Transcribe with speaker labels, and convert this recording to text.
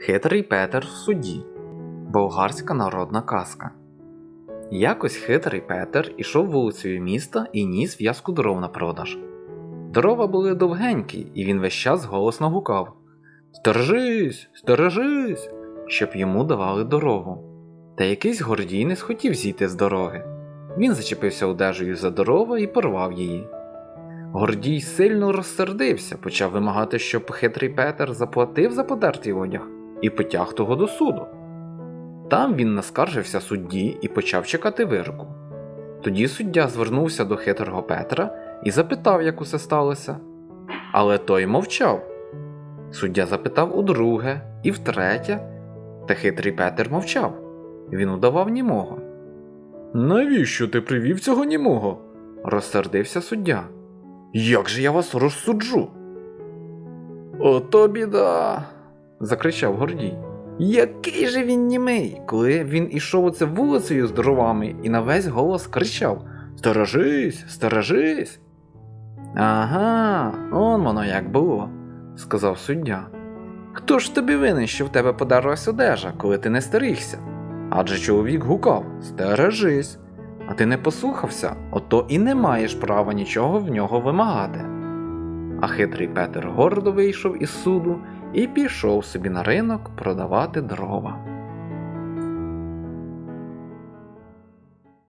Speaker 1: Хитрий Петер в суді. Болгарська народна казка. Якось хитрий Петер ішов вулицею міста і ніс в'язку дров на продаж. Дрова були довгенькі, і він весь час голосно гукав Стережись, стережись, щоб йому давали дорогу. Та якийсь гордій не схотів зійти з дороги. Він зачепився одежею за дрова і порвав її. Гордій сильно розсердився, почав вимагати, щоб хитрий Петер заплатив за подертий одяг і потяг того до суду. Там він наскаржився судді і почав чекати вироку. Тоді суддя звернувся до хитрого Петра і запитав, як усе сталося. Але той мовчав. Суддя запитав удруге і втретє, та хитрий Петер мовчав. Він удавав німого. Навіщо ти привів цього німого? розсердився суддя. Як же я вас розсуджу? Ото біда. Закричав Гордій. Який же він німий, коли він ішов оце вулицею з дровами і на весь голос кричав Стережись, стережись. Ага, он воно як було, сказав суддя. Хто ж тобі винен, що в тебе подерлась одежа, коли ти не стерігся? Адже чоловік гукав Стережись, а ти не послухався, ото і не маєш права нічого в нього вимагати. А хитрий Петер гордо вийшов із суду і пішов собі на ринок продавати дрова.